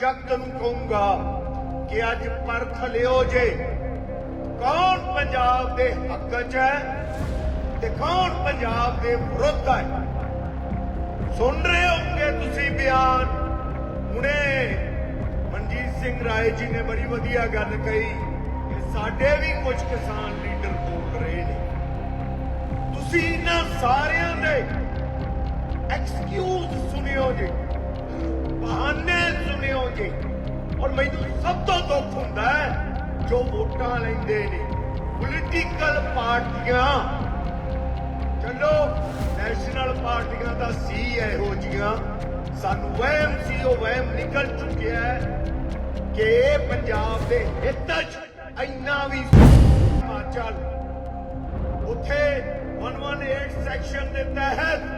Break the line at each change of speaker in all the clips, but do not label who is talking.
ਜਗਤ ਨੂੰ ਕਹੂੰਗਾ ਕਿ ਅੱਜ ਪਰਖ ਲਿਓ ਜੇ। ਕੌਣ ਪੰਜਾਬ ਦੇ ਹੱਕ 'ਚ ਹੈ ਤੇ ਕੌਣ ਪੰਜਾਬ ਦੇ ਵਿਰੁੱਧ ਹੈ? ਸੁਣ ਰਹੇ ਹੋਗੇ ਤੁਸੀਂ ਬਿਆਨ? ਹੁਣੇ ਮਨਜੀਤ ਸਿੰਘ ਰਾਏ ਜੀ ਨੇ ਬੜੀ ਵਧੀਆ ਗੱਲ ਕਹੀ ਕਿ ਸਾਡੇ ਵੀ ਕੁਝ ਕਿਸਾਨ ਲੀਡਰ ਬੋਲ ਰਹੇ ਨੇ। ਤੁਸੀਂ ਇਹਨਾਂ ਸਾਰਿਆਂ ਦੇ ਐਕਸਕਿਊਜ਼ ਸੁਣਿਓ ਜੀ। ਬਹਾਨੇ ਸੁਣਿਓ ਜੀ। ਔਰ ਮੈਨੂੰ ਸਭ ਤੋਂ ਦੁੱਖ ਹੁੰਦਾ ਹੈ, ਜੋ ਵੋਟਾਂ ਲੈਂਦੇ ਨੇ ਪੋਲੀਟੀਕਲ ਪਾਰਟੀਆਂ। ਚਲੋ ਨੈਸ਼ਨਲ ਪਾਰਟੀਆਂ ਦਾ ਸੀ ਇਹੋ ਜੀਆਂ। ਸਾਨੂੰ ਵਹਿਮ ਸੀ, ਉਹ ਵਹਿਮ ਨਿਕਲ ਚੁੱਕਿਆ ਹੈ ਕਿ ਇਹ ਪੰਜਾਬ ਦੇ ਹਿੱਤ 'ਚ ਇੰਨਾ ਵੀ ਹਿਮਾਚਲ ਉੱਥੇ 118 ਸੈਕਸ਼ਨ ਦੇ ਤਹਿਤ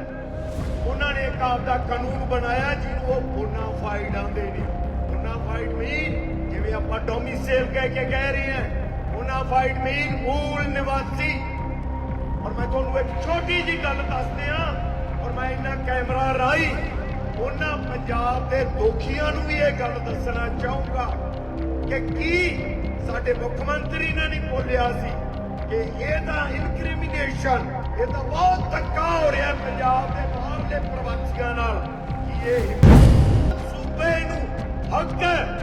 ਉਹਨਾਂ ਨੇ ਇੱਕ ਆਪਦਾ ਕਾਨੂੰਨ ਬਣਾਇਆ ਜਿਹਨੂੰ ਉਹ ਬੋਨਾਫਾਈਡ ਆਂਦੇ ਨੇ। ਬੋਨਾਫਾਈਡ ਮੀਨ ਜਿਵੇਂ ਆਪਾਂ ਡੋਮਿਸਾਈਲ ਕਹਿ ਕੇ ਕਹਿ ਰਹੇ ਹਾਂ ਬੋਨਾਫਾਈਡ ਮੀਨ ਮੂਲ ਨਿਵਾਸੀ। ਔਰ ਮੈਂ ਤੁਹਾਨੂੰ ਇੱਕ ਛੋਟੀ ਜੀ ਗੱਲ ਦੱਸਦੇ ਆ ਔਰ ਮੈਂ ਇਹਨਾਂ ਕੈਮਰਾ ਰਾਹੀਂ ਉਹਨਾਂ ਪੰਜਾਬ ਦੇ ਦੋਖੀਆਂ ਨੂੰ ਵੀ ਇਹ ਗੱਲ ਦੱਸਣਾ ਚਾਹੂੰਗਾ ਕਿ ਕੀ ਸਾਡੇ ਮੁੱਖ ਮੰਤਰੀ ਨੇ ਨਹੀਂ ਬੋਲਿਆ ਸੀ ਕਿ ਇਹ ਤਾਂ ਇਨਕ੍ਰਿਮੀਨੇਸ਼ਨ ਇਹ ਤਾਂ ਬਹੁਤ ਧੱਕਾ ਹੋ ਰਿਹਾ ਪੰਜਾਬ ਦੇ ਬਾਹਰਲੇ ਪ੍ਰਵਾਸੀਆਂ ਨਾਲ ਕਿ ਇਹ ਸੂਬੇ ਨੂੰ ਹੱਕ ਹੈ?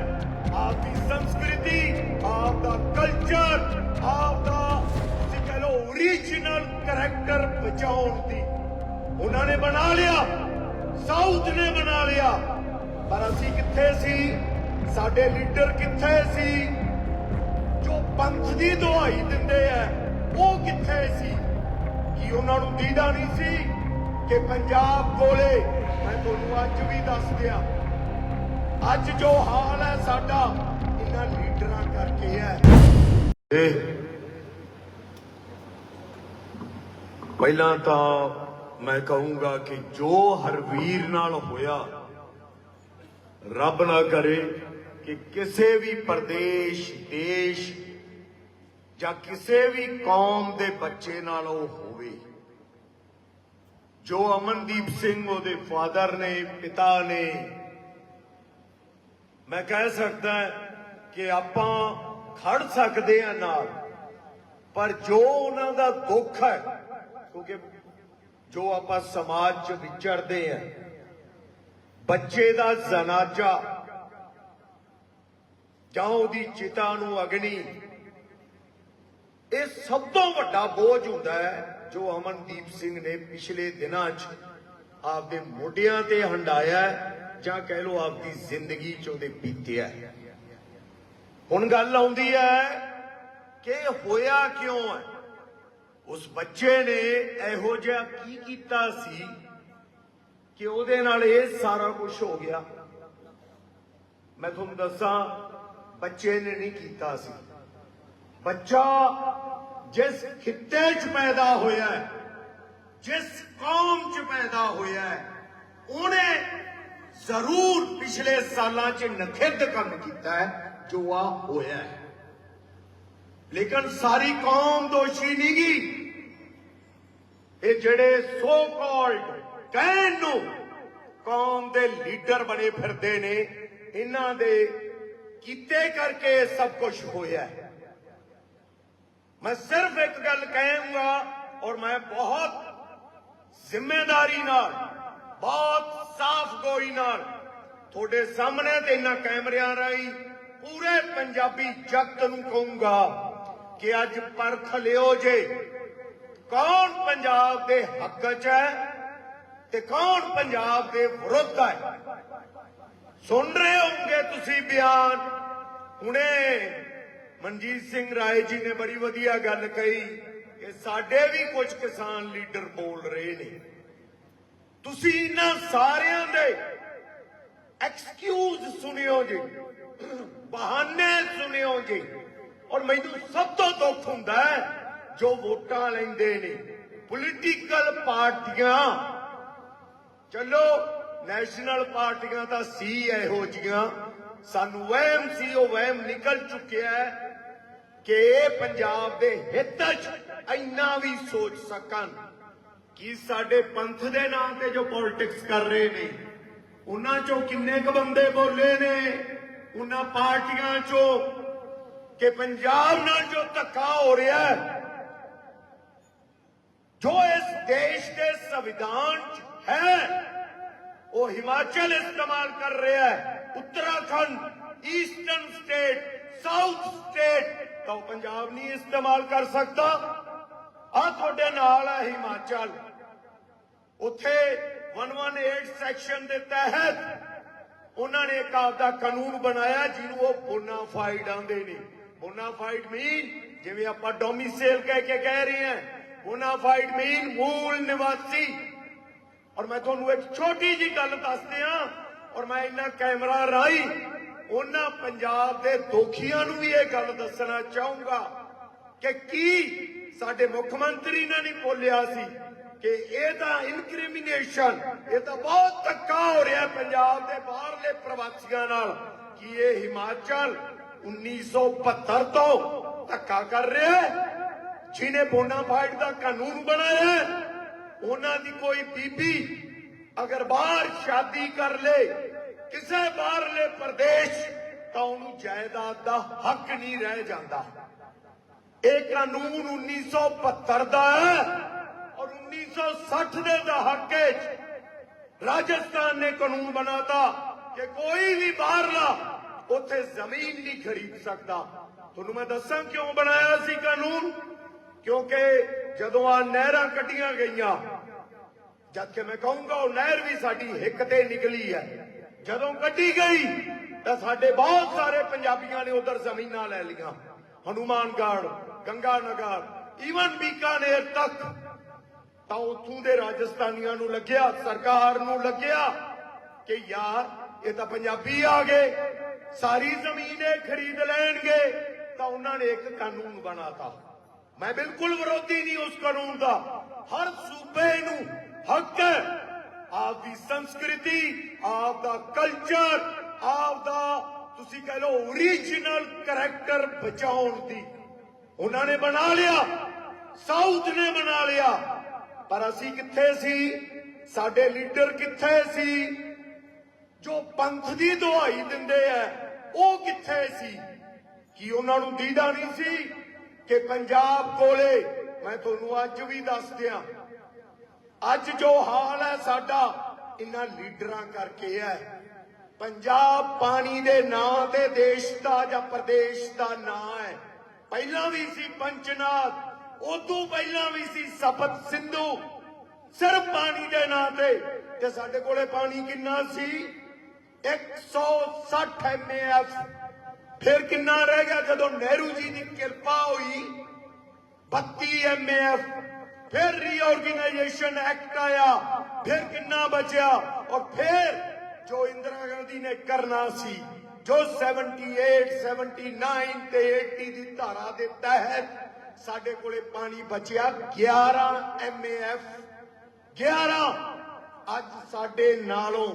ਆਪ ਦੀ ਸੰਸਕ੍ਰਿਤੀ ਆਪ ਦਾ ਕਲਚਰ ਆਪ ਦਾ ਤੁਸੀਂ ਕਹ ਲਓ ਓਰੀਜਨਲ ਕੈਰੈਕਟਰ ਬਚਾਉਣ ਦੀ। ਉਹਨਾਂ ਨੇ ਬਣਾ ਲਿਆ, ਸਾਊਥ ਨੇ ਬਣਾ ਲਿਆ। ਪਰ ਅਸੀਂ ਕਿੱਥੇ ਸੀ? ਸਾਡੇ ਲੀਡਰ ਕਿੱਥੇ ਸੀ? ਜੋ ਪੰਥ ਦੀ ਦੁਹਾਈ ਦਿੰਦੇ ਆ, ਉਹ ਕਿੱਥੇ ਸੀ? ਕਿ ਉਹਨਾਂ ਨੂੰ ਦੀਦਾ ਨਹੀਂ ਸੀ? ਕਿ ਪੰਜਾਬ ਕੋਲੇ, ਮੈਂ ਤੁਹਾਨੂੰ ਅੱਜ ਵੀ ਦੱਸ ਦਿਆਂ, ਅੱਜ ਜੋ ਹਾਲ ਹੈ ਸਾਡਾ, ਇਹਨਾਂ ਲੀਡਰਾਂ ਕਰਕੇ ਹੈ। ਪਹਿਲਾਂ ਤਾਂ ਮੈਂ ਕਹੂੰਗਾ ਕਿ ਜੋ ਹਰਵੀਰ ਨਾਲ ਹੋਇਆ, ਰੱਬ ਨਾ ਕਰੇ ਕਿ ਕਿਸੇ ਵੀ ਪ੍ਰਦੇਸ਼, ਦੇਸ਼ ਜਾਂ ਕਿਸੇ ਵੀ ਕੌਮ ਦੇ ਬੱਚੇ ਨਾਲ ਉਹ ਜੋ ਅਮਨਦੀਪ ਸਿੰਘ ਉਹਦੇ ਫਾਦਰ ਨੇ, ਪਿਤਾ ਨੇ। ਮੈਂ ਕਹਿ ਸਕਦਾ ਕਿ ਆਪਾਂ ਖੜ ਸਕਦੇ ਆ ਨਾਲ, ਪਰ ਜੋ ਉਹਨਾਂ ਦਾ ਦੁੱਖ ਹੈ, ਕਿਉਂਕਿ ਜੋ ਆਪਾਂ ਸਮਾਜ 'ਚ ਵਿਚਰਦੇ ਆ ਬੱਚੇ ਦਾ ਜਨਾਜ਼ਾ ਜਾਂ ਉਹਦੀ ਚਿਤਾ ਨੂੰ ਅਗਨੀ ਇਹ ਸਭ ਤੋਂ ਵੱਡਾ ਬੋਝ ਹੁੰਦਾ ਹੈ ਜੋ ਅਮਨਦੀਪ ਸਿੰਘ ਨੇ ਪਿਛਲੇ ਦਿਨਾਂ 'ਚ ਆਪਦੇ ਮੋਢਿਆਂ ਤੇ ਹੰਡਾਇਆ ਜਾਂ ਕਹਿ ਲਓ ਆਪਦੀ ਜ਼ਿੰਦਗੀ 'ਚ ਉਹਦੇ ਬੀਤਿਆ ਹੁਣ ਗੱਲ ਆਉਂਦੀ ਹੈ ਕਿ ਹੋਇਆ ਕਿਉਂ ਹੈ? ਉਸ ਬੱਚੇ ਨੇ ਇਹੋ ਜਿਹਾ ਕੀ ਕੀਤਾ ਸੀ ਕਿ ਉਹਦੇ ਨਾਲ ਇਹ ਸਾਰਾ ਕੁਝ ਹੋ ਗਿਆ? ਮੈਂ ਤੁਹਾਨੂੰ ਦੱਸਾਂ, ਬੱਚੇ ਨੇ ਨਹੀਂ ਕੀਤਾ ਸੀ। ਬੱਚਾ ਜਿਸ ਖਿੱਤੇ 'ਚ ਪੈਦਾ ਹੋਇਆ ਹੈ, ਜਿਸ ਕੌਮ 'ਚ ਪੈਦਾ ਹੋਇਆ ਹੈ, ਉਹਨੇ ਜ਼ਰੂਰ ਪਿਛਲੇ ਸਾਲਾਂ 'ਚ ਨਖਿੱਧ ਕੰਮ ਕੀਤਾ ਹੈ, ਜੋ ਆ ਹੋਇਆ ਹੈ। ਲੇਕਿਨ ਸਾਰੀ ਕੌਮ ਦੋਸ਼ੀ ਨਹੀਂ ਗੀ। ਇਹ ਜਿਹੜੇ ਸੋ ਕਾਲਡ ਕਹਿਣ ਨੂੰ ਕੌਮ ਦੇ ਲੀਡਰ ਬਣੇ ਫਿਰਦੇ ਨੇ, ਇਹਨਾਂ ਦੇ ਕੀਤੇ ਕਰਕੇ ਸਭ ਕੁਝ ਹੋਇਆ ਹੈ। ਮੈਂ ਸਿਰਫ ਇੱਕ ਗੱਲ ਕਹਾਂਗਾ ਔਰ ਮੈਂ ਬਹੁਤ ਜ਼ਿੰਮੇਵਾਰੀ ਨਾਲ, ਬਹੁਤ ਸਾਫ਼ ਗੋਈ ਨਾਲ ਤੁਹਾਡੇ ਸਾਹਮਣੇ ਤੇ ਇਹਨਾਂ ਕੈਮਰਿਆਂ ਰਾਹੀਂ ਪੂਰੇ ਪੰਜਾਬੀ ਜਗਤ ਨੂੰ ਕਹੂੰਗਾ ਕਿ ਅੱਜ ਪਰਖ ਲਿਓ ਜੇ। ਕੌਣ ਪੰਜਾਬ ਦੇ ਹੱਕ 'ਚ ਹੈ ਤੇ ਕੌਣ ਪੰਜਾਬ ਦੇ ਵਿਰੁੱਧ ਹੈ? ਸੁਣ ਰਹੇ ਹੋਗੇ ਤੁਸੀਂ ਬਿਆਨ। ਹੁਣੇ ਮਨਜੀਤ ਸਿੰਘ ਰਾਏ ਜੀ ਨੇ ਬੜੀ ਵਧੀਆ ਗੱਲ ਕਹੀ ਕਿ ਸਾਡੇ ਵੀ ਕੁਝ ਕਿਸਾਨ ਲੀਡਰ ਬੋਲ ਰਹੇ ਨੇ। ਤੁਸੀਂ ਇਹਨਾਂ ਸਾਰਿਆਂ ਦੇ ਐਕਸਕਿਊਜ਼ ਸੁਣਿਓ ਜੀ, ਬਹਾਨੇ ਸੁਣਿਓ ਜੀ। ਔਰ ਮੈਨੂੰ ਸਭ ਤੋਂ ਦੁੱਖ ਹੁੰਦਾ ਹੈ, ਜੋ ਵੋਟਾਂ ਲੈਂਦੇ ਨੇ ਪੋਲੀਟੀਕਲ ਪਾਰਟੀਆਂ। ਚਲੋ ਨੈਸ਼ਨਲ ਪਾਰਟੀਆਂ ਤਾਂ ਸੀ ਇਹੋ ਜੀਆਂ ਸਾਨੂੰ ਵਹਿਮ ਸੀ, ਉਹ ਵਹਿਮ ਨਿਕਲ ਚੁੱਕਿਆ ਕਿ ਇਹ ਪੰਜਾਬ ਦੇ ਹਿੱਤ 'ਚ ਇੰਨਾ ਵੀ ਸੋਚ ਸਕਣ ਕਿ ਸਾਡੇ ਪੰਥ ਦੇ ਨਾਮ ਤੇ ਜੋ ਪੋਲਿਟਿਕਸ ਕਰ ਰਹੇ ਨੇ, ਉਹਨਾਂ ਚੋਂ ਕਿੰਨੇ ਕੁ ਬੰਦੇ ਬੋਲੇ ਨੇ, ਉਹਨਾਂ ਪਾਰਟੀਆਂ ਚੋਂ ਕਿ ਪੰਜਾਬ ਨਾਲ ਜੋ ਧੱਕਾ ਹੋ ਰਿਹਾ ਜੋ ਇਸ ਦੇਸ਼ ਦੇ ਸੰਵਿਧਾਨ 'ਚ ਹੈ, ਉਹ ਹਿਮਾਚਲ ਇਸਤੇਮਾਲ ਕਰ ਰਿਹਾ ਹੈ। Uttarakhand eastern state south state ਤਾਂ ਪੰਜਾਬ ਨਹੀਂ ਇਸਤੇਮਾਲ ਕਰ ਸਕਦਾ। ਆ ਤੁਹਾਡੇ ਨਾਲ ਹੈ ਹਿਮਾਚਲ। ਉੱਥੇ 118 ਸੈਕਸ਼ਨ ਦੇ ਤਹਿਤ ਉਹਨਾਂ ਨੇ ਇੱਕ ਆਪਦਾ ਕਾਨੂੰਨ ਬਣਾਇਆ, ਜਿਹਨੂੰ ਉਹ ਬੋਨਾਫਾਈਡ ਆਂਦੇ ਨੇ। ਬੋਨਾਫਾਈਡ ਮੀਨ ਜਿਵੇਂ ਆਪਾਂ ਡੋਮਿਸਾਈਲ ਕਹਿ ਕੇ ਕਹਿ ਰਹੇ ਹਾਂ। ਬੋਨਾਫਾਈਡ ਮੀਨ ਮੂਲ ਨਿਵਾਸੀ। ਔਰ ਮੈਂ ਤੁਹਾਨੂੰ ਇੱਕ ਛੋਟੀ ਜੀ ਗੱਲ ਦੱਸਦੇ ਹਾਂ। ਔਰ ਮੈਂ ਇਹਨਾਂ ਕੈਮਰਾ ਰਾਹੀਂ ਉਹਨਾਂ ਪੰਜਾਬ ਦੇ ਦੋਖੀਆਂ ਨੂੰ ਵੀ ਇਹ ਗੱਲ ਦੱਸਣਾ ਚਾਹੂੰਗਾ ਕਿ ਕੀ ਸਾਡੇ ਮੁੱਖ ਮੰਤਰੀ ਨੇ ਨਹੀਂ ਬੋਲਿਆ ਸੀ ਕਿ ਇਹ ਇਨਕ੍ਰਿਮੀਨੇਸ਼ਨ, ਇਹ ਤਾਂ ਬਹੁਤ ਧੱਕਾ ਹੋ ਰਿਹਾ ਪੰਜਾਬ ਦੇ ਬਾਹਰਲੇ ਪ੍ਰਵਾਸੀਆਂ ਨਾਲ ਕਿ ਇਹ ਹਿਮਾਚਲ 1972 ਤੋਂ ਧੱਕਾ ਕਰ ਰਿਹਾ ਹੈ, ਜਿਹਨੇ ਬੋਨਾਫਾਈਡ ਦਾ ਕਾਨੂੰਨ ਬਣਾਇਆ ਉਹਨਾਂ ਦੀ ਕੋਈ ਬੀਬੀ ਅਗਰ ਬਾਹਰ ਸ਼ਾਦੀ ਕਰ ਲੇ, ਕਿਸੇ ਬਾਹਰਲੇ ਪ੍ਰਦੇਸ਼, ਤਾਂ ਉਹਨੂੰ ਜਾਇਦਾਦ ਦਾ ਹੱਕ ਨਹੀਂ ਰਹਿ ਜਾਂਦਾ। ਇਹ ਕਾਨੂੰਨ 1972 ਦਾ ਹੈ ਔਰ 1960 ਦੇ ਦਹਾਕੇ 'ਚ ਰਾਜਸਥਾਨ ਨੇ ਕਾਨੂੰਨ ਬਣਾਤਾ ਕਿ ਕੋਈ ਵੀ ਬਾਹਰਲਾ ਉੱਥੇ ਜ਼ਮੀਨ ਨਹੀਂ ਖਰੀਦ ਸਕਦਾ। ਤੁਹਾਨੂੰ ਮੈਂ ਦੱਸਾਂ ਕਿਉਂ ਬਣਾਇਆ ਸੀ ਕਾਨੂੰਨ? ਕਿਉਂਕਿ ਜਦੋਂ ਆ ਨਹਿਰਾਂ ਕੱਢੀਆਂ ਗਈਆਂ ਜਦ ਕਿ ਮੈਂ ਕਹੂੰਗਾ, ਉਹ ਨਹਿਰ ਵੀ ਸਾਡੀ ਹਿੱਕ ਤੇ ਨਿਕਲੀ ਹੈ। ਜਦੋਂ ਕੱਢੀ ਗਈ, ਤਾਂ ਸਾਡੇ ਬਹੁਤ ਸਾਰੇ ਪੰਜਾਬੀਆਂ ਨੇ ਉਧਰ ਜ਼ਮੀਨਾਂ ਲੈ ਲਈਆਂ। ਹਨੂਮਾਨਗੜ੍ਹ ਗੰਗਾਨਗਰ ਈਵਨ ਬੀਕਾਨੇਰ ਤੱਕ। ਤਾਂ ਉੱਥੋਂ ਦੇ ਰਾਜਸਥਾਨੀਆਂ ਨੂੰ ਲੱਗਿਆ, ਸਰਕਾਰ ਨੂੰ ਲੱਗਿਆ ਕਿ ਯਾਰ, ਇਹ ਤਾਂ ਪੰਜਾਬੀ ਆ ਗਏ। ਸਾਰੀ ਜ਼ਮੀਨ ਇਹ ਖਰੀਦ ਲੈਣਗੇ, ਤਾਂ ਉਹਨਾਂ ਨੇ ਇੱਕ ਕਾਨੂੰਨ ਬਣਾਤਾ। ਮੈਂ ਬਿਲਕੁਲ ਵਿਰੋਧੀ ਨਹੀਂ ਉਸ ਕਾਨੂੰਨ ਦਾ। ਹਰ ਸੂਬੇ ਨੂੰ ਹੱਕ ਹੈ। ਆਪ ਦੀ ਸੰਸਕ੍ਰਿਤੀ ਆਪ ਦਾ ਕਲਚਰ ਆਪ ਦਾ ਤੁਸੀਂ ਕਹ ਲਓ ਓਰੀਜਨਲ ਕੈਰੈਕਟਰ ਬਚਾਉਣ ਦੀ। ਉਹਨਾਂ ਨੇ ਬਣਾ ਲਿਆ, ਸਾਊਥ ਨੇ ਬਣਾ ਲਿਆ। ਪਰ ਅਸੀਂ ਕਿੱਥੇ ਸੀ? ਸਾਡੇ ਲੀਡਰ ਕਿੱਥੇ ਸੀ? ਜੋ ਪੰਥ ਦੀ ਦੁਹਾਈ ਦਿੰਦੇ ਐ ਉਹ ਕਿੱਥੇ ਸੀ? ਕੀ ਉਹਨਾਂ ਨੂੰ ਦੀਦਾ ਨਹੀਂ ਸੀ ਕਿ ਪੰਜਾਬ ਕੋਲੇ, ਮੈਂ ਤੁਹਾਨੂੰ ਅੱਜ ਵੀ ਦੱਸ ਦਿਆਂ ਅੱਜ ਜੋ ਹਾਲ ਹੈ ਸਾਡਾ, ਇਹਨਾਂ ਲੀਡਰਾਂ ਕਰਕੇ ਹੈ। ਪੰਜਾਬ ਪਾਣੀ ਦੇ ਨਾਂ ਤੇ ਦੇਸ਼ ਦਾ ਜਾਂ ਪ੍ਰਦੇਸ਼ ਦਾ ਨਾਂ ਹੈ। ਪਹਿਲਾਂ ਵੀ ਸੀ ਪੰਚਨਾਥ ਉਦੋਂ ਪਹਿਲਾਂ ਵੀ ਸੀ ਸਪਤ ਸਿੰਧੂ। ਸਿਰਫ ਪਾਣੀ ਦੇ ਨਾਂ ਤੇ ਤੇ ਸਾਡੇ ਕੋਲੇ ਪਾਣੀ ਕਿੰਨਾ ਸੀ? 160 ਐਮਏਐਫ ਫਿਰ ਕਿੰਨਾ ਰਹਿ ਗਿਆ ਜਦੋਂ ਨਹਿਰੂ ਜੀ ਦੀ ਕਿਰਪਾ ਹੋਈ? 32 ਐਮਏਐਫ ਫਿਰ ਰੀਆਰਗੇਨਾਈਜੇਸ਼ਨ ਐਕਟ ਆਇਆ, ਫਿਰ ਕਿੰਨਾ ਬਚਿਆ? ਔਰ ਫਿਰ ਜੋ ਇੰਦਰਾ ਗਾਂਧੀ ਨੇ ਕਰਨਾ ਸੀ, ਜੋ 78 79 ਤੇ 80 ਦੀ ਧਾਰਾ ਦੇ ਤਹਿਤ ਸਾਡੇ ਕੋਲੇ ਪਾਣੀ ਬਚਿਆ 11 ਐਮਏਐਫ 11 ਅੱਜ ਸਾਡੇ ਨਾਲੋਂ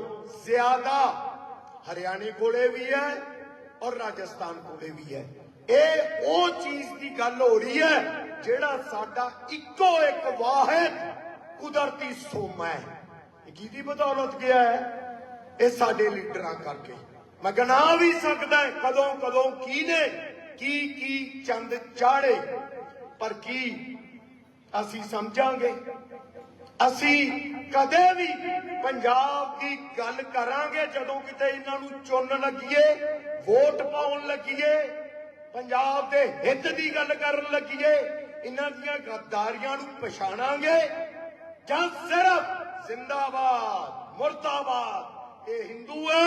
ਜ਼ਿਆਦਾ ਹਰਿਆਣੇ ਕੋਲੇ ਵੀ ਹੈ ਔਰ ਰਾਜਸਥਾਨ ਕੋਲੇ ਵੀ ਹੈ। ਇਹ ਉਹ ਚੀਜ਼ ਦੀ ਗੱਲ ਹੋ ਰਹੀ ਹੈ ਜਿਹੜਾ ਸਾਡਾ ਇੱਕੋ ਇੱਕ ਵਾਹਿਦ ਕੁਦਰਤੀ ਸੋਮਾ ਹੈ। ਇਹ ਕਿਹਦੀ ਬਦੌਲਤ ਗਿਆ ਹੈ? ਇਹ ਸਾਡੇ ਲੀਡਰਾਂ ਕਰਕੇ। ਮੈਂ ਗਨਾ ਵੀ ਸਕਦਾ ਹੈ, ਕਦੋਂ ਕਦੋਂ, ਕਿਹਨੇ, ਕੀ ਕੀ ਚੰਦ ਚਾੜੇ। ਪਰ ਕੀ ਅਸੀਂ ਸਮਝਾਂਗੇ? ਅਸੀਂ ਕਦੇ ਵੀ ਪੰਜਾਬ ਦੀ ਗੱਲ ਕਰਾਂਗੇ ਜਦੋਂ ਕਿਤੇ ਇਹਨਾਂ ਨੂੰ ਚੁਣ ਲੱਗੀਏ, ਵੋਟ ਪਾਉਣ ਲੱਗੀਏ, ਪੰਜਾਬ ਦੇ ਹਿੱਤ ਦੀ ਗੱਲ ਕਰਨ ਲੱਗੀਏ। ਇਹਨਾਂ ਦੀਆਂ ਗੱਦਾਰੀਆਂ ਨੂੰ ਪਛਾਣਾਂਗੇ ਜਾਂ ਸਿਰਫ ਜ਼ਿੰਦਾਬਾਦ, ਮੁਰਦਾਬਾਦ? ਇਹ ਹਿੰਦੂ ਹੈ,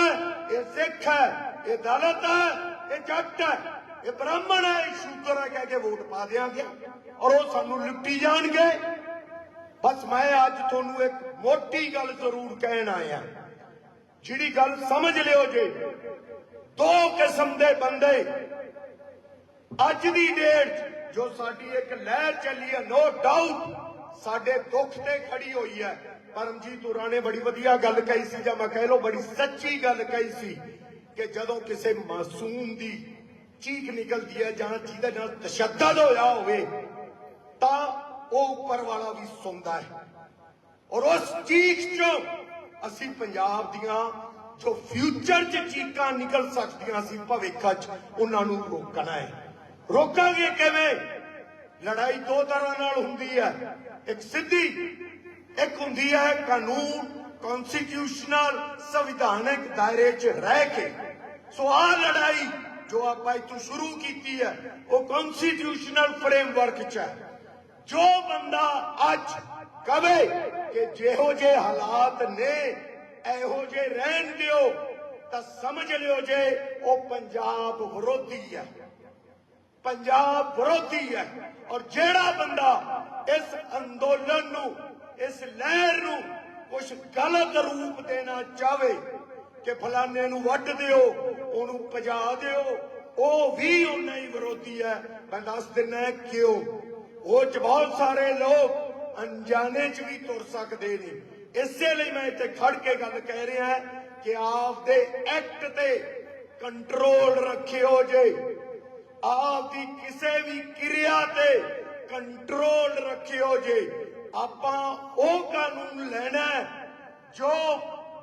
ਇਹ ਸਿੱਖ ਹੈ, ਇਹ ਦਲਿਤ ਹੈ, ਇਹ ਜੱਟ ਹੈ, ਇਹ ਬ੍ਰਾਹਮਣ ਹੈ, ਇਹ ਸ਼ੂਦਰ ਹੈ, ਕਹਿ ਕੇ ਵੋਟ ਪਾ ਦਿਆਂਗੇ ਔਰ ਉਹ ਸਾਨੂੰ ਲਿਪਟੀ ਜਾਣਗੇ। ਬਸ ਮੈਂ ਅੱਜ ਤੁਹਾਨੂੰ ਇੱਕ ਮੋਟੀ ਗੱਲ ਜ਼ਰੂਰ ਕਹਿਣ ਆਇਆ। ਜਿਹੜੀ ਗੱਲ ਸਮਝ ਲਿਓ ਜੇ, ਦੋ ਕਿਸਮ ਦੇ ਬੰਦੇ ਅੱਜ ਦੀ ਡੇਟ 'ਚ ਜੋ ਸਾਡੀ ਇੱਕ ਲਹਿਰ ਚੱਲੀ ਹੈ ਨੋ ਡਾਊਟ ਸਾਡੇ ਦੁੱਖ ਤੇ ਖੜੀ ਹੋਈ ਹੈ। ਪਰਮਜੀਤ ਹੋਰਾਂ ਬੜੀ ਵਧੀਆ ਗੱਲ ਕਹੀ ਸੀ, ਜਾਂ ਮੈਂ ਕਹਿ ਲਓ ਬੜੀ ਸੱਚੀ ਗੱਲ ਕਹੀ ਸੀ ਕਿ ਜਦੋਂ ਕਿਸੇ ਮਾਸੂਮ ਦੀ ਚੀਖ ਨਿਕਲਦੀ ਹੈ, ਜਾਂ ਜਿਹਦੇ ਨਾਲ ਤਸ਼ੱਦਦ ਹੋਇਆ ਹੋਵੇ, ਤਾਂ ਉਹ ਉੱਪਰ ਵਾਲਾ ਵੀ ਸੁਣਦਾ ਹੈ। ਔਰ ਉਸ ਚੀਖ ਚੋਂ ਅਸੀਂ ਪੰਜਾਬ ਦੀਆਂ ਜੋ ਫਿਊਚਰ 'ਚ ਚੀਕਾਂ ਨਿਕਲ ਸਕਦੀਆਂ ਸੀ, ਭਵਿੱਖ 'ਚ ਉਹਨਾਂ ਨੂੰ ਰੋਕਣਾ ਹੈ। ਰੋਕਾਂਗੇ ਕਿਵੇਂ? ਲੜਾਈ ਦੋ ਤਰ੍ਹਾਂ ਨਾਲ ਹੁੰਦੀ ਹੈ। ਇੱਕ ਸਿੱਧੀ, ਇੱਕ ਹੁੰਦੀ ਹੈ ਕਾਨੂੰਨ ਕਨਸਟੀਟਿਊਸ਼ਨਲ ਸੰਵਿਧਾਨਕ ਦਾਇਰੇ 'ਚ ਰਹਿ ਕੇ। ਸੋ ਆਹ ਲੜਾਈ ਜੋ ਆਪਾਂ ਇੱਥੋਂ ਸ਼ੁਰੂ ਕੀਤੀ ਹੈ, ਉਹ ਕਨਸਟੀਟਿਊਸ਼ਨਲ ਫਰੇਮਵਰਕ 'ਚ ਹੈ। ਜੋ ਬੰਦਾ ਅੱਜ ਕਵੇ ਕਿ ਜਿਹੋ ਜੇ ਹਾਲਾਤ ਨੇ, ਇਹੋ ਜੇ ਰਹਿਣ ਦਿਓ, ਤਾਂ ਸਮਝ ਲਿਓ ਜੇ ਉਹ ਪੰਜਾਬ ਵਿਰੋਧੀ ਹੈ। ਪੰਜਾਬ ਵਿਰੋਧੀ ਹੈ। ਔਰ ਜਿਹੜਾ ਬੰਦਾ ਇਸ ਅੰਦੋਲਨ ਨੂੰ, ਇਸ ਲਹਿਰ ਨੂੰ ਕੁਝ ਗਲਤ ਰੂਪ ਦੇਣਾ ਚਾਵੇ ਕਿ ਫਲਾਣੇ ਨੂੰ ਵੱਢ ਦਿਓ, ਉਹਨੂੰ ਭਜਾ ਦਿਓ, ਉਹ ਵੀ ਉਹਨਾਂ ਹੀ ਵਿਰੋਧੀ ਹੈ। ਮੈਂ ਦੱਸ ਦਿੰਦਾ ਕਿਉਂ? ਉਹ ਚ ਬਹੁਤ ਸਾਰੇ ਲੋਕ ਅਣਜਾਣੇ ਚ ਵੀ ਤੁਰ ਸਕਦੇ ਨੇ। ਇਸੇ ਲਈ ਮੈਂ ਇੱਥੇ ਖੜ ਕੇ ਗੱਲ ਕਹਿ ਰਿਹਾ ਕਿ ਆਪ ਦੇ ਐਕਟ ਤੇ ਕੰਟਰੋਲ ਰੱਖਿਓ ਜੇ। ਆਪ ਦੀ ਕਿਸੇ ਵੀ ਕਿਰਿਆ ਤੇ ਕੰਟਰੋਲ ਰੱਖਿਓ ਜੇ। ਆਪਾਂ ਉਹ ਕਾਨੂੰਨ ਲੈਣਾ ਜੋ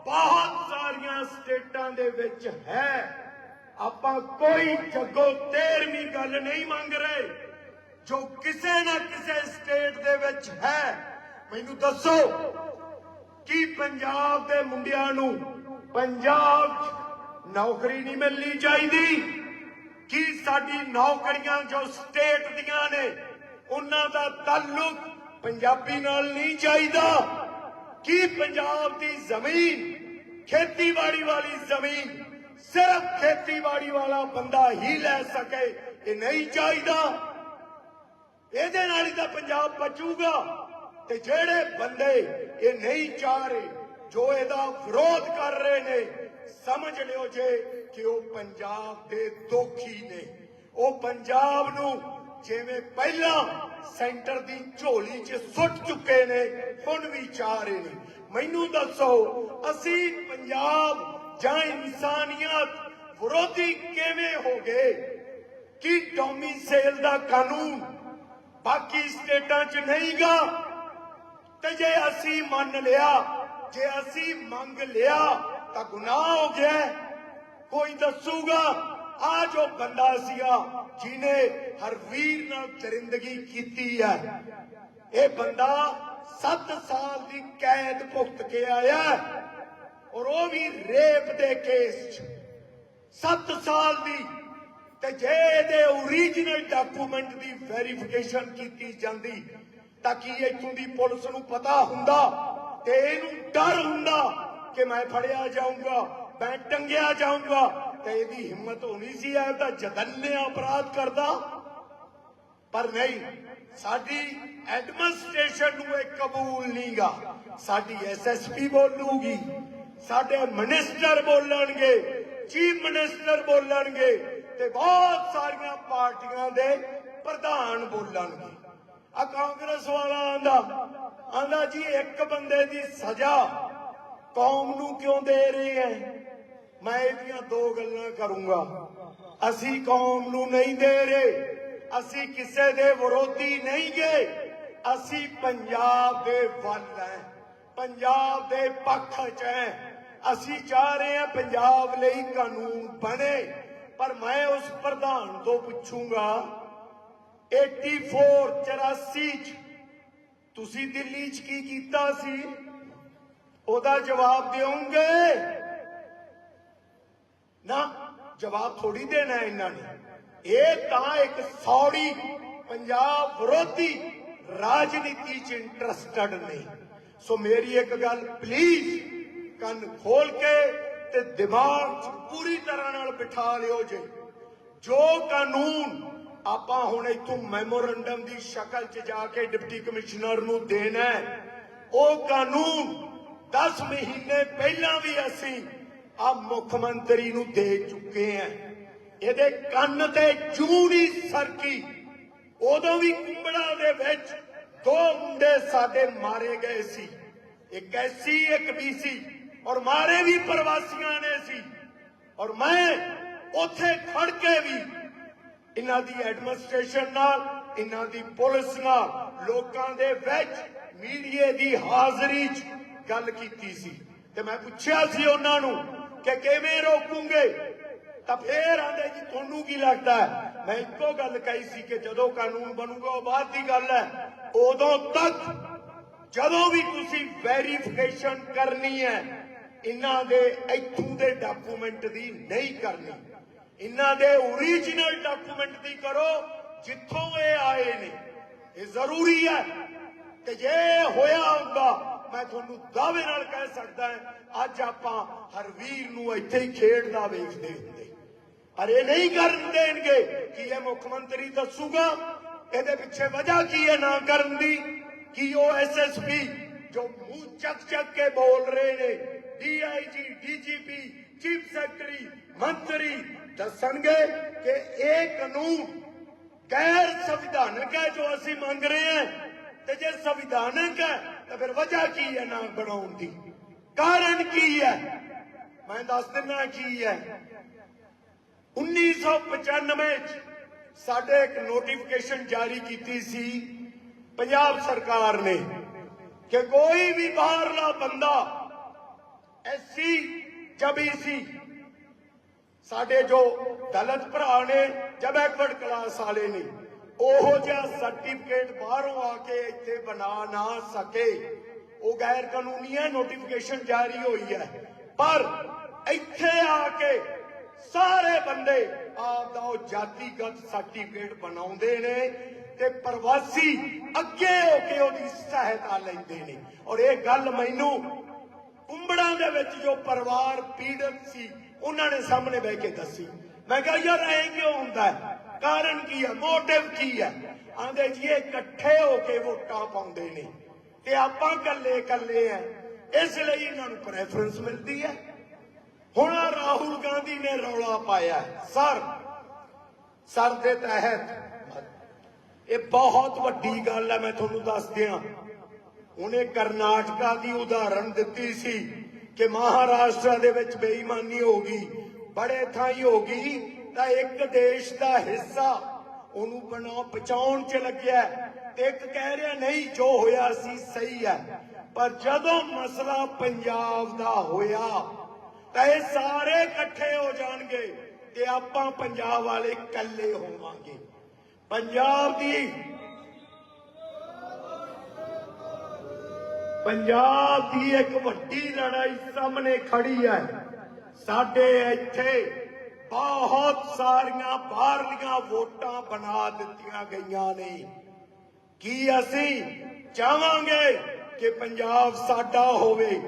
ਬਹੁਤ ਸਾਰੀਆਂ ਸਟੇਟਾਂ ਦੇ ਵਿੱਚ ਹੈ। ਆਪਾਂ ਕੋਈ ਜੱਗੋ ਤੇਰਵੀਂ ਗੱਲ ਨਹੀਂ ਮੰਗ ਰਹੇ, ਜੋ ਕਿਸੇ ਨਾ ਕਿਸੇ ਸਟੇਟ ਦੇ ਵਿੱਚ ਹੈ। ਮੈਨੂੰ ਦੱਸੋ, ਕਿ ਪੰਜਾਬ ਦੇ ਮੁੰਡਿਆਂ ਨੂੰ ਪੰਜਾਬ 'ਚ ਨੌਕਰੀ ਨਹੀਂ ਮਿਲਣੀ ਚਾਹੀਦੀ? ਕੀ ਸਾਡੀ ਨੌਕਰੀਆਂ ਜੋ ਸਟੇਟ ਦੀਆਂ ਨੇ, ਉਹਨਾਂ ਦਾ ਤਾਲੁਕ ਪੰਜਾਬੀ ਨਾਲ ਨਹੀਂ ਚਾਹੀਦਾ? ਕੀ ਪੰਜਾਬ ਦੀ ਜ਼ਮੀਨ, ਖੇਤੀਬਾੜੀ ਵਾਲੀ ਜ਼ਮੀਨ ਸਿਰਫ ਖੇਤੀਬਾੜੀ ਵਾਲਾ ਬੰਦਾ ਹੀ ਲੈ ਸਕੇ, ਇਹ ਨਹੀਂ ਚਾਹੀਦਾ? ਇਹਦੇ ਨਾਲ ਹੀ ਤਾਂ ਪੰਜਾਬ ਬਚੂਗਾ। ਤੇ ਜਿਹੜੇ ਬੰਦੇ ਇਹ ਨਹੀਂ ਚਾਹ ਰਹੇ, ਜੋ ਇਹਦਾ ਵਿਰੋਧ ਕਰ ਰਹੇ ਨੇ ਸਮਝ ਲਿਓ ਜੇ ਕਿ ਉਹ ਪੰਜਾਬ ਦੇ ਦੋਖੀ ਨੇ। ਉਹ ਪੰਜਾਬ ਨੂੰ ਜਿਵੇਂ ਪਹਿਲਾਂ ਸੈਂਟਰ ਦੀ ਝੋਲੀ 'ਚ ਸੁੱਟ ਚੁੱਕੇ ਨੇ, ਹੁਣ ਵੀ ਚਾਹ ਰਹੇ ਨੇ। ਮੈਨੂੰ ਦੱਸੋ, ਅਸੀਂ ਪੰਜਾਬ ਜਾਂ ਇਨਸਾਨੀਅਤ ਵਿਰੋਧੀ ਕਿਵੇਂ ਹੋ ਗਏ? ਕਿ ਟੌਮੀ ਦਾ ਕਾਨੂੰਨ ਬਾਕੀ ਸਟੇਟਾਂ 'ਚ ਨਹੀਂਗਾ? ਤੇ ਜੇ ਅਸੀਂ ਮੰਨ ਲਿਆ, ਜੇ ਅਸੀਂ ਮੰਗ ਲਿਆ ਤਾਂ ਗੁਨਾਹ ਹੋ ਗਿਆ ਕੋਈ ਦੱਸੂਗਾ ਆ ਜੋ ਬੰਦਾ ਸੀਗਾ ਜਿਨੇ ਹਰ ਨਾਲ ਦਰਿੰਦਗੀ ਕੀਤੀ ਹੈ। ਇਹ ਬੰਦਾ 7 ਸਾਲ ਦੀ ਕੈਦ ਭੁਗਤ ਕੇ ਆਇਆ ਔਰ ਉਹ ਵੀ ਰੇਪ ਦੇ ਕੇਸ 'ਚ। 7 ਸਾਲ ਦੀ ਤੇ ਜੇ ਇਹਦੇ ਓਰੀਜਨਲ ਡਾਕੂਮੈਂਟ ਦੀ ਵੈਰੀਫਿਕੇਸ਼ਨ ਕੀਤੀ ਜਾਂਦੀ ਤਾਂ ਕਿ ਇਥੋਂ ਦੀ ਪੁਲਿਸ ਨੂੰ ਪਤਾ ਹੁੰਦਾ ਤੇ ਇਹਨੂੰ ਡਰ ਹੁੰਦਾ ਕਿ ਮੈਂ ਫੜਿਆ ਜਾਊਂਗਾ, ਮੈਂ ਟੰਗਿਆ ਜਾਊਂਗਾ, ਤੇ ਇਹਦੀ ਹਿੰਮਤ ਹੋਣੀ ਸੀ ਇਹ ਤਾਂ ਜਦੰਨਿਆ ਅਪਰਾਧ ਕਰਦਾ। ਪਰ ਨਹੀਂ, ਸਾਡੀ ਐਡਮਿਨਿਸਟ੍ਰੇਸ਼ਨ ਨੂੰ ਇਹ ਕਬੂਲ ਨਹੀਂਗਾ। ਸਾਡੀ ਐਸਐਸਪੀ ਬੋਲੂਗੀ, ਸਾਡੇ ਮਿਨਿਸਟਰ ਬੋਲਣਗੇ, ਚੀਫ ਮਿਨਿਸਟਰ ਬੋਲਣਗੇ, ਤੇ ਬਹੁਤ ਸਾਰੀਆਂ ਪਾਰਟੀਆਂ ਦੇ ਪ੍ਰਧਾਨ ਬੋਲਣਗੇ। ਆ ਕਾਂਗਰਸ ਵਾਲਾ ਆਂਦਾ ਆਂਦਾ ਜੀ, ਇੱਕ ਬੰਦੇ ਦੀ ਸਜ਼ਾ ਕੌਮ ਨੂੰ ਕਿਉਂ ਦੇ ਰਹੇ ਹੈ ਮੈਂ ਇਹਦੀਆਂ ਦੋ ਗੱਲਾਂ ਕਰੂੰਗਾ। ਅਸੀਂ ਕੌਮ ਨੂੰ ਨਹੀਂ ਦੇ ਰਹੇ। ਅਸੀਂ ਕਿਸੇ ਦੇ ਵਿਰੋਧੀ ਨਹੀਂ ਗਏ ਅਸੀਂ ਪੰਜਾਬ ਦੇ ਵੱਲ ਹੈ ਪੰਜਾਬ ਦੇ ਪੱਖ 'ਚ ਹੈ ਅਸੀਂ ਚਾਹ ਰਹੇ ਹਾਂ ਪੰਜਾਬ ਲਈ ਕਾਨੂੰਨ ਬਣੇ। ਪਰ ਮੈਂ ਉਸ ਪ੍ਰਧਾਨ ਤੋਂ ਪੁੱਛੂੰਗਾ 84 84 ਚ ਤੁਸੀਂ ਦਿੱਲੀ 'ਚ ਕੀ ਕੀਤਾ ਸੀ? ਉਹਦਾ ਜਵਾਬ ਦਿਓਗੇ। ਨਾ, ਜਵਾਬ ਥੋੜੀ ਦੇਣਾ ਇਹਨਾਂ ਨੇ। ਇਹ ਤਾਂ ਇੱਕ ਸੌੜੀ ਪੰਜਾਬ ਵਿਰੋਧੀ ਰਾਜਨੀਤੀ 'ਚ ਇੰਟਰਸਟਡ ਨੇ। ਸੋ ਮੇਰੀ ਇੱਕ ਗੱਲ ਪਲੀਜ਼ ਕੰਨ ਖੋਲ ਕੇ ਤੇ ਦਿਮਾਗ 'ਚ ਪੂਰੀ ਤਰ੍ਹਾਂ ਨਾਲ ਬਿਠਾ ਲਿਓ ਜੇ। ਜੋ ਕਾਨੂੰਨ ਆਪਾਂ ਹੁਣ ਇੱਥੋਂ ਮੈਮੋਰੰਡਮ ਦੀ ਸ਼ਕਲ 'ਚ ਜਾ ਕੇ ਡਿਪਟੀ ਕਮਿਸ਼ਨਰ ਨੂੰ ਦੇਣਾ ਉਹ ਕਾਨੂੰਨ 10 ਮਹੀਨੇ ਪਹਿਲਾਂ ਵੀ ਅਸੀਂ ਆ ਮੁੱਖ ਮੰਤਰੀ ਨੂੰ ਦੇ ਚੁੱਕੇ ਹਾਂ ਇਹਦੇ ਕੰਨ ਤੇ ਜੂਣੀ ਸਰਕੀ। ਉਦੋਂ ਵੀ ਕੁੰਬੜਾ ਦੇ ਵਿੱਚ ਦੋ ਮੁੰਡੇ ਸਾਡੇ ਮਾਰੇ ਗਏ ਸੀ। ਇੱਕ ਐਸੀ ਇੱਕ ਬੀਸੀ। ਔਰ ਮਾਰੇ ਵੀ ਪ੍ਰਵਾਸੀਆਂ ਨੇ ਸੀ। ਔਰ ਮੈਂ ਉੱਥੇ ਖੜ ਕੇ ਵੀ ਇਹਨਾਂ ਦੀ ਐਡਮਿਨਿਸਟ੍ਰੇਸ਼ਨ ਨਾਲ, ਇਹਨਾਂ ਦੀ ਪੁਲਿਸ ਨਾਲ, ਲੋਕਾਂ ਦੇ ਵਿੱਚ ਮੀਡੀਏ ਦੀ ਹਾਜ਼ਰੀ 'ਚ ਗੱਲ ਕੀਤੀ ਸੀ ਤੇ ਮੈਂ ਪੁੱਛਿਆ ਸੀ ਉਹਨਾਂ ਨੂੰ ਕਿ ਕਿਵੇਂ ਰੋਕੂਗੇ? ਤਾਂ ਫੇਰ ਆਂਦੇ ਜੀ, ਤੁਹਾਨੂੰ ਕੀ ਲੱਗਦਾ ਮੈਂ ਇੱਕੋ ਗੱਲ ਕਹੀ ਸੀ ਕਿ ਜਦੋਂ ਕਾਨੂੰਨ ਬਣੂਗਾ, ਉਹ ਬਾਅਦ ਦੀ ਗੱਲ ਹੈ। ਉਦੋਂ ਤੱਕ ਜਦੋਂ ਵੀ ਤੁਸੀਂ ਵੈਰੀਫਿਕੇਸ਼ਨ ਕਰਨੀ ਹੈ, ਇਹਨਾਂ ਦੇ ਇੱਥੋਂ ਦੇ ਡਾਕੂਮੈਂਟ ਦੀ ਨਹੀਂ ਕਰਨੀ। ਇਹਨਾਂ ਦੇ ਓਰੀਜਨਲ ਡਾਕੂਮੈਂਟ ਦੀ ਕਰੋ, ਜਿੱਥੋਂ ਇਹ ਆਏ ਨੇ। ਇਹ ਜ਼ਰੂਰੀ ਹੈ ਤੇ ਜੇ ਹੋਇਆ ਹੁੰਦਾ ਮੈਂ ਤੁਹਾਨੂੰ ਦਾਅਵੇ ਨਾਲ ਕਹਿ ਸਕਦਾ ਹਾਂ, ਅੱਜ ਆਪਾਂ ਹਰਵੀਰ ਨੂੰ ਇੱਥੇ ਹੀ ਖੇਡਦਾ ਵੇਖਦੇ ਹੁੰਦੇ ਪਰ ਇਹ ਨਹੀਂ ਕਰਨ ਦੇਣਗੇ ਕਿ ਇਹ ਮੁੱਖ ਮੰਤਰੀ ਦੱਸੂਗਾ, ਇਹਦੇ ਪਿੱਛੇ ਵਜ੍ਹਾ ਕੀ ਹੈ ਨਾ ਕਰਨ ਦੀ? ਕਿ ਉਹ ਐਸਐਸਪੀ ਜੋ ਮੂੰਹ ਚੱਕ ਚੱਕ ਕੇ ਬੋਲ ਰਹੇ ਨੇ ਡੀਆਈਜੀ ਡੀਜੀਪੀ ਚੀਫ ਸੈਕਟਰੀ ਮੰਤਰੀ, ਦੱਸਣਗੇ ਕਿ ਇਹ ਕਾਨੂੰਨ ਗੈਰ ਸੰਵਿਧਾਨਕ ਹੈ ਜੋ ਅਸੀਂ ਮੰਗ ਰਹੇ ਹਾਂ। ਤੇ ਜੇ ਸੰਵਿਧਾਨਕ ਹੈ ਤਾਂ ਫਿਰ ਵਜ੍ਹਾ ਕੀ ਹੈ ਨਾ ਬਣਾਉਣ ਦੀ? ਕਾਰਨ ਕੀ ਹੈ? ਮੈਂ ਦੱਸ ਦਿੰਦਾ ਕੀ ਹੈ। 1995 ਚ ਸਾਡੇ ਇੱਕ ਨੋਟੀਫਿਕੇਸ਼ਨ ਜਾਰੀ ਕੀਤੀ ਸੀ ਪੰਜਾਬ ਸਰਕਾਰ ਨੇ ਕਿ ਕੋਈ ਵੀ ਬਾਹਰਲਾ ਬੰਦਾ ਐਸਸੀ ਜਾਂ BC ਸਾਡੇ ਜੋ ਦਲਤ ਭਰਾ ਨੇ ਜਾਂ ਬੈਕਵਰਡ ਕਲਾਸ ਵਾਲੇ ਨੇ ਉਹੋ ਜਿਹਾ ਸਰਟੀਫਿਕੇਟ ਬਾਹਰੋਂ ਆ ਕੇ ਇੱਥੇ ਬਣਾ ਨਾ ਸਕੇ। ਉਹ ਗੈਰ ਕਾਨੂੰਨੀ ਹੈ ਨੋਟੀਫਿਕੇਸ਼ਨ ਜਾਰੀ ਹੋਈ ਹੈ। ਪਰ ਇੱਥੇ ਆ ਕੇ ਸਾਰੇ ਬੰਦੇ ਆਪ ਦਾ ਉਹ ਜਾਤੀਗਤ ਸਰਟੀਫਿਕੇਟ ਬਣਾਉਂਦੇ ਨੇ ਤੇ ਪ੍ਰਵਾਸੀ ਅੱਗੇ ਹੋ ਕੇ ਉਹਦੀ ਸਹਾਇਤਾ ਲੈਂਦੇ ਨੇ। ਔਰ ਇਹ ਗੱਲ ਮੈਨੂੰ ਕੁੰਬੜਾਂ ਦੇ ਵਿੱਚ ਜੋ ਪਰਿਵਾਰ ਪੀੜਤ ਸੀ, ਉਹਨਾਂ ਨੇ ਸਾਹਮਣੇ ਬਹਿ ਕੇ ਦੱਸੀ। ਮੈਂ ਕਿਹਾ, ਯਾਰ ਐ ਕਿਉਂ ਹੁੰਦਾ ਹੈ? ਕਾਰਨ ਕੀ ਹੈ? ਮੋਟਿਵ ਕੀ ਹੈ? ਆਂਦੇ ਜੀ, ਇਹ ਇਕੱਠੇ ਹੋ ਕੇ ਵੋਟਾਂ ਪਾਉਂਦੇ ਨੇ। ਤੇ ਆਪਾਂ ਇਕੱਲੇ ਇਕੱਲੇ ਆ। ਇਸ ਲਈ ਇਹਨਾਂ ਨੂੰ ਪ੍ਰੈਫਰੈਂਸ ਮਿਲਦੀ ਹੈ। ਹੁਣ ਰਾਹੁਲ ਗਾਂਧੀ ਨੇ ਰੌਲਾ ਪਾਇਆ ਸਰ ਸਰ ਦੇ ਤਹਿਤ, ਇਹ ਬਹੁਤ ਵੱਡੀ ਗੱਲ ਹੈ, ਮੈਂ ਤੁਹਾਨੂੰ ਦੱਸ ਦਿਆਂ। ਉਹਨੇ ਕਰਨਾਟਕਾ ਦੀ ਉਦਾਹਰਣ ਦਿੱਤੀ ਸੀ ਕਿ ਮਹਾਰਾਸ਼ਟਰ ਦੇ ਵਿੱਚ ਬੇਈਮਾਨੀ ਹੋ ਗਈ, ਬੜੇ ਥਾਈਂ ਹੋ ਗਈ। ਤਾਂ ਇੱਕ ਦੇਸ਼ ਦਾ ਹਿੱਸਾ ਉਹਨੂੰ ਬਣਾ, ਬਚਾਉਣ ਚ ਲੱਗਿਆ। ਤੇ ਇੱਕ ਕਹਿ ਰਿਹਾ, ਨਹੀਂ, ਜੋ ਹੋਇਆ ਸੀ, ਸਹੀ ਹੈ। ਪਰ ਜਦੋਂ ਮਸਲਾ ਪੰਜਾਬ ਦਾ ਹੋਇਆ, ਤਾਂ ਇਹ ਸਾਰੇ ਇਕੱਠੇ ਹੋ ਜਾਣਗੇ ਤੇ ਆਪਾਂ ਪੰਜਾਬ ਵਾਲੇ ਇਕੱਲੇ ਹੋਵਾਂਗੇ। ਪੰਜਾਬ ਦੀ ਪੰਜਾਬ ਦੀ ਇੱਕ ਵੱਡੀ ਲੜਾਈ ਸਾਹਮਣੇ ਖੜੀ ਹੈ। ਸਾਡੇ ਇੱਥੇ ਬਹੁਤ ਸਾਰੀਆਂ ਬਾਹਰਲੀਆਂ ਵੋਟਾਂ ਬਣਾ ਦਿੱਤੀਆਂ ਗਈਆਂ ਨੇ। ਕੀ ਅਸੀਂ ਚਾਹਾਂਗੇ ਕਿ ਪੰਜਾਬ ਸਾਡਾ ਹੋਵੇ,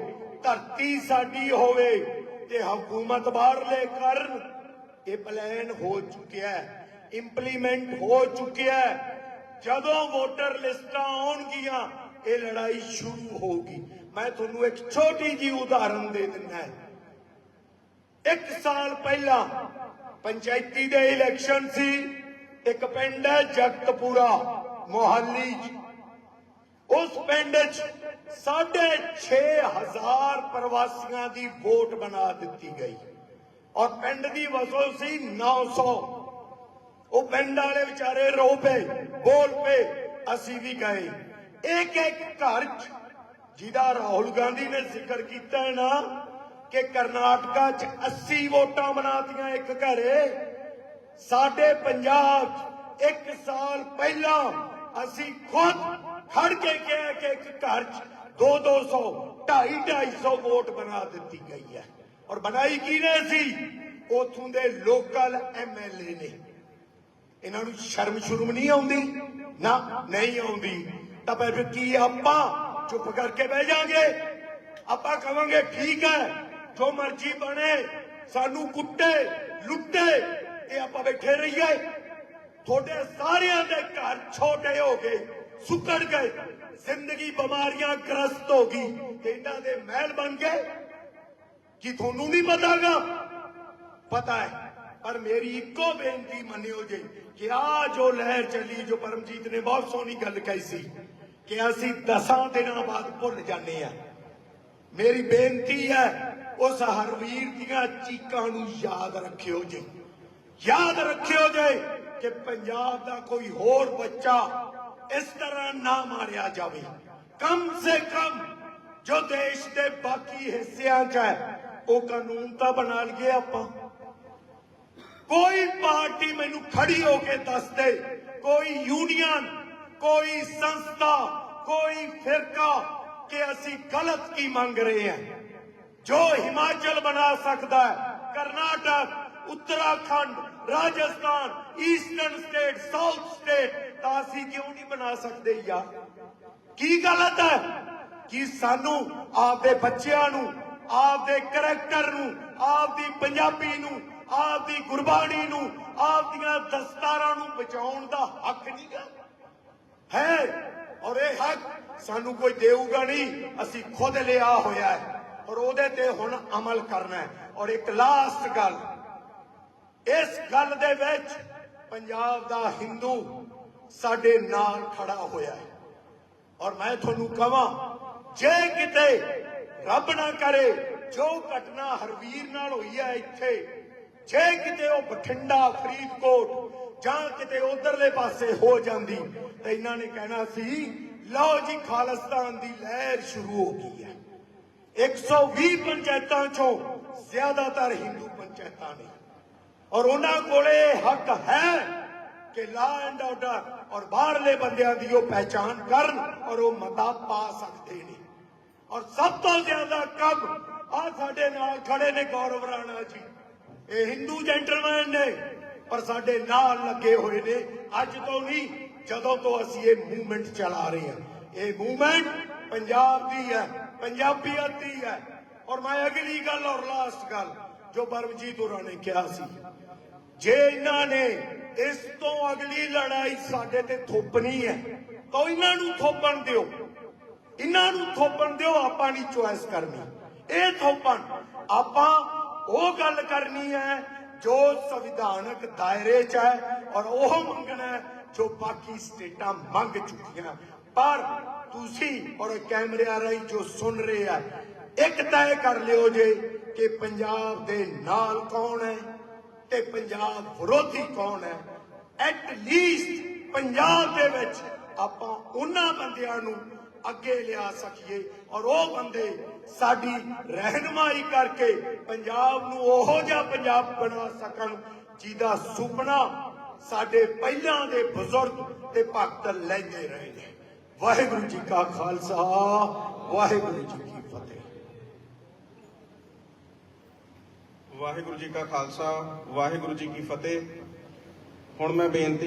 ਧਰਤੀ ਸਾਡੀ ਹੋਵੇ ਤੇ ਹਕੂਮਤ ਬਾਹਰਲੇ ਕਰਨ? ਇਹ ਪਲਾਨ ਹੋ ਚੁੱਕਿਆ ਹੈ ਇੰਪਲੀਮੈਂਟ ਹੋ ਚੁੱਕਿਆ ਹੈ। ਜਦੋਂ ਵੋਟਰ ਲਿਸਟਾਂ ਆਉਣਗੀਆਂ, ਇਹ ਲੜਾਈ ਸ਼ੁਰੂ ਹੋਊਗੀ। ਮੈਂ ਤੁਹਾਨੂੰ ਇੱਕ ਛੋਟੀ ਜੀ ਉਦਾਹਰਨ ਦੇ ਦਿੰਦਾ ਹਾਂ। ਇੱਕ ਸਾਲ ਪਹਿਲਾਂ ਪੰਚਾਇਤੀ ਦੇ ਇਲੈਕਸ਼ਨ ਸੀ ਇੱਕ ਪਿੰਡ ਹੈ ਜਗਤਪੁਰਾ, ਮੋਹਾਲੀ ਉਸ ਪਿੰਡ 'ਚ ਸਾਢੇ ਛੇ ਹਜ਼ਾਰ ਪ੍ਰਵਾਸੀਆਂ ਦੀ ਵੋਟ ਬਣਾ ਦਿੱਤੀ ਗਈ। ਔਰ ਪਿੰਡ ਦੀ ਵਸੋਂ ਸੀ 900 ਉਹ ਪਿੰਡ ਵਾਲੇ ਵਿਚਾਰੇ ਰੋ ਪਏ, ਬੋਲ ਪਏ, ਅਸੀਂ ਵੀ ਗਏ। ਇੱਕ ਇੱਕ ਘਰ 'ਚ, ਜਿਹਦਾ ਰਾਹੁਲ ਗਾਂਧੀ ਨੇ ਜ਼ਿਕਰ ਕੀਤਾ ਹੈ ਨਾ ਕਿ ਕਰਨਾਟਕਾ 'ਚ 80 ਵੋਟਾਂ ਬਣਾਤੀਆਂ ਇੱਕ ਘਰੇ। ਸਾਡੇ ਪੰਜਾਬ 'ਚ ਇੱਕ ਸਾਲ ਪਹਿਲਾਂ ਅਸੀਂ ਖੁਦ ਖੜ ਕੇ ਕਿਹਾ ਕਿ ਇੱਕ ਘਰ 'ਚ 2-200 250 ਵੋਟ ਬਣਾ ਦਿੱਤੀ ਗਈ ਹੈ। ਔਰ ਬਣਾਈ ਕਿਹਨੇ ਸੀ? ਉਥੋਂ ਦੇ ਲੋਕਲ ਐਮਐਲਏ ਨੇ। ਇਹਨਾਂ ਨੂੰ ਸ਼ਰਮ ਸ਼ੁਰਮ ਨਹੀਂ ਆਉਂਦੀ? ਨਾ, ਨਹੀਂ ਆਉਂਦੀ। ਤਾਂ ਫਿਰ ਕੀ ਆਪਾਂ ਚੁੱਪ ਕਰਕੇ ਬਹਿ ਜਾਾਂਗੇ? ਆਪਾਂ ਕਵਾਂਗੇ, ਠੀਕ ਹੈ ਜੋ ਮਰਜ਼ੀ ਬਣੇ, ਸਾਨੂੰ ਕੁੱਟੇ, ਲੁੱਟੇ ਤੇ ਆਪਾਂ ਬੈਠੇ ਰਹੀਏ। ਤੁਹਾਡੇ ਸਾਰਿਆਂ ਦੇ ਘਰ ਛੋਟੇ ਹੋ ਗਏ, ਸੁੱਕੜ ਗਏ, ਜ਼ਿੰਦਗੀ ਬਿਮਾਰੀਆਂ ਗ੍ਰਸਤ ਹੋ ਗਈ ਤੇ ਇਹਨਾਂ ਦੇ ਮਹਿਲ ਬਣ ਗਏ। ਕੀ ਤੁਹਾਨੂੰ ਨਹੀਂ ਪਤਾਗਾ? ਪਤਾ ਹੈ, ਪਰ ਮੇਰੀ ਇੱਕੋ ਬੇਨਤੀ ਮੰਨਿਓ ਜੀ ਕਿ ਆ ਜੋ ਲਹਿਰ ਚੱਲੀ, ਜੋ ਪਰਮਜੀਤ ਨੇ ਬਹੁਤ ਸੋਹਣੀ ਗੱਲ ਕਹੀ ਸੀ ਕਿ ਅਸੀਂ ਦਸਾਂ ਦਿਨਾਂ ਬਾਅਦ ਭੁੱਲ ਜਾਂਦੇ ਆ ਮੇਰੀ ਬੇਨਤੀ ਹੈ ਉਸ ਹਰਵੀਰ ਦੀਆਂ ਚੀਕਾਂ ਨੂੰ ਯਾਦ ਰੱਖਿਓ ਜੀ। ਯਾਦ ਰੱਖਿਓ ਜੇ ਕਿ ਪੰਜਾਬ ਦਾ ਕੋਈ ਹੋਰ ਬੱਚਾ ਇਸ ਤਰ੍ਹਾਂ ਨਾ ਮਾਰਿਆ ਜਾਵੇ। ਕਮ ਸੇ ਕਮ ਜੋ ਦੇਸ਼ ਦੇ ਬਾਕੀ ਹਿੱਸਿਆਂ 'ਚ ਹੈ, ਉਹ ਕਾਨੂੰਨ ਤਾਂ ਬਣਾ ਲਈਏ ਆਪਾਂ। ਕੋਈ ਪਾਰਟੀ ਮੈਨੂੰ ਖੜੀ ਹੋ ਕੇ ਦੱਸ ਦੇ, ਕੋਈ ਯੂਨੀਅਨ, ਕੋਈ ਸੰਸਥਾ, ਕੋਈ ਫਿਰਕਾ ਕਿ ਅਸੀਂ ਗਲਤ ਕੀ ਮੰਗ ਰਹੇ ਹਾਂ। ਜੋ ਹਿਮਾਚਲ ਬਣਾ ਸਕਦਾ ਹੈ, Karnataka, Uttarakhand, Rajasthan eastern state south state ਤਾਂ ਅਸੀਂ ਕਿਉਂ ਨਹੀਂ ਬਣਾ ਸਕਦੇ ਯਾਰ? ਕੀ ਗਲਤ ਹੈ? ਕਿ ਸਾਨੂੰ ਆਪਦੇ ਬੱਚਿਆਂ ਨੂੰ, ਆਪਦੇ ਕਰੈਕਟਰ ਨੂੰ, ਆਪਦੀ ਪੰਜਾਬੀ ਨੂੰ, ਆਪਦੀ ਗੁਰਬਾਣੀ ਨੂੰ, ਆਪਦੀਆਂ ਦਸਤਾਰਾਂ ਨੂੰ ਬਚਾਉਣ ਦਾ ਹੱਕ ਨਹੀਂ ਹੈ? ਔਰ ਇਹ ਹੱਕ ਸਾਨੂੰ ਕੋਈ ਦੇਊਗਾ ਨਹੀਂ, ਅਸੀਂ ਖੁਦ ਲਿਆ ਹੋਇਆ ਹੈ। ਔਰ ਉਹਦੇ ਤੇ ਹੁਣ ਅਮਲ ਕਰਨਾ ਹੈ। ਔਰ ਇੱਕ ਲਾਸਟ ਗੱਲ, ਇਸ ਗੱਲ ਦੇ ਵਿੱਚ ਪੰਜਾਬ ਦਾ ਹਿੰਦੂ ਸਾਡੇ ਨਾਲ ਖੜਾ ਹੋਇਆ ਹੈ। ਔਰ ਮੈਂ ਤੁਹਾਨੂੰ ਕਹਾਂ, ਜੇ ਕਿਤੇ ਰੱਬ ਨਾ ਕਰੇ, ਜੋ ਘਟਨਾ ਹਰਵੀਰ ਨਾਲ ਹੋਈ ਹੈ ਇੱਥੇ, ਜੇ ਕਿਤੇ ਉਹ ਬਠਿੰਡਾ, ਫਰੀਦਕੋਟ ਜਾਂ ਕਿਤੇ ਉਧਰਲੇ ਪਾਸੇ ਹੋ ਜਾਂਦੀ, ਤਾਂ ਇਹਨਾਂ ਨੇ ਕਹਿਣਾ ਸੀ, ਲਓ ਜੀ ਖਾਲਿਸਤਾਨ ਦੀ ਲਹਿਰ ਸ਼ੁਰੂ ਹੋ ਗਈ ਹੈ। 120 ਪੰਚਾਇਤਾਂ ਚੋਂ ਜ਼ਿਆਦਾਤਰ ਹਿੰਦੂ ਪੰਚਾਇਤਾਂ ਨੇ। ਔਰ ਉਹਨਾਂ ਕੋਲੇ ਹੱਕ ਹੈ ਕਿ ਲਾ ਐਂਡ ਆਰਡਰ ਔਰ ਬਾਹਰਲੇ ਬੰਦਿਆਂ ਦੀ ਉਹ ਪਹਿਚਾਨ ਕਰਨ ਔਰ ਉਹ ਮਤਾ ਪਾ ਸਕਦੇ ਨੇ। ਔਰ ਸਭ ਤੋਂ ਜ਼ਿਆਦਾ ਕੰਮ ਆ ਸਾਡੇ ਨਾਲ ਖੜੇ ਨੇ ਗੌਰਵ ਰਾਣਾ ਜੀ। ਇਹ ਹਿੰਦੂ ਜੈਂਟਲਮੈਨ ਨੇ, ਪਰ ਸਾਡੇ ਨਾਲ ਲੱਗੇ ਹੋਏ ਨੇ। ਅੱਜ ਤੋਂ ਨਹੀਂ ਜਦੋਂ ਤੋਂ ਅਸੀਂ ਇਹ ਮੂਵਮੈਂਟ ਚਲਾ ਰਹੇ ਹਾਂ। ਇਹ ਮੂਵਮੈਂਟ ਪੰਜਾਬ ਦੀ ਹੈ। ਪੰਜਾਬੀਅਤ ਦੀ ਹੈ। ਔਰ ਮੈਂ ਅਗਲੀ ਗੱਲ ਔਰ ਲਾਸਟ ਗੱਲ, ਜੋ ਪਰਮਜੀਤ ਹੋਰਾਂ ਨੇ ਕਿਹਾ ਸੀ। ਜੇ ਇਹਨਾਂ ਨੇ ਇਸ ਤੋਂ ਅਗਲੀ ਲੜਾਈ ਸਾਡੇ ਤੇ ਥੋਪਣੀ ਹੈ, ਤਾਂ ਇਹਨਾਂ ਨੂੰ ਥੋਪਣ ਦਿਓ। ਇਹਨਾਂ ਨੂੰ ਥੋਪਣ ਦਿਓ, ਆਪਾਂ ਨਹੀਂ ਚੁਆਇਸ ਕਰਨੀ। ਇਹ ਥੋਪਣ। ਆਪਾਂ ਉਹ ਗੱਲ ਕਰਨੀ ਹੈ, ਜੋ ਸੰਵਿਧਾਨਕ ਦਾਇਰੇ 'ਚ ਹੈ ਔਰ ਉਹ ਮੰਗਣਾ ਜੋ ਬਾਕੀ ਸਟੇਟਾਂ ਮੰਗ ਚੁੱਕੀਆਂ। ਪਰ ਤੁਸੀਂ ਔਰ ਕੈਮਰਿਆਂ ਰਾਹੀਂ ਜੋ ਸੁਣ ਰਹੇ ਆ, ਇੱਕ ਤੈਅ ਕਰ ਲਿਓ ਜੇ ਕਿ ਪੰਜਾਬ ਦੇ ਨਾਲ ਕੌਣ ਹੈ ਤੇ ਪੰਜਾਬ ਵਿਰੋਧੀ ਕੌਣ ਹੈ। ਐਟ ਲੀਸਟ ਪੰਜਾਬ ਦੇ ਵਿੱਚ ਆਪਾਂ ਉਹਨਾਂ ਬੰਦਿਆਂ ਨੂੰ ਅੱਗੇ ਲਿਆ ਸਕੀਏ ਔਰ ਉਹ ਬੰਦੇ ਸਾਡੀ ਰਹਿਨਮਾਈ ਕਰਕੇ ਪੰਜਾਬ ਨੂੰ ਉਹੋ ਜਿਹਾ ਪੰਜਾਬ ਬਣਾ ਸਕਣ ਜਿਹਦਾ ਸੁਪਨਾ ਸਾਡੇ ਪਹਿਲਾਂ ਦੇ ਬਜ਼ੁਰਗ ਤੇ ਭਗਤ ਲੈਂਦੇ ਰਹੇ ਨੇ। ਵਾਹਿਗੁਰੂ ਜੀ ਕਾ ਖਾਲਸਾ, ਵਾਹਿਗੁਰੂ ਜੀ ਕੀ ਫਤਿਹ।
ਵਾਹਿਗੁਰੂ ਜੀ ਕਾ ਖਾਲਸਾ, ਵਾਹਿਗੁਰੂ ਜੀ ਕੀ ਫਤਿਹ। ਹੁਣ ਮੈਂ ਬੇਨਤੀ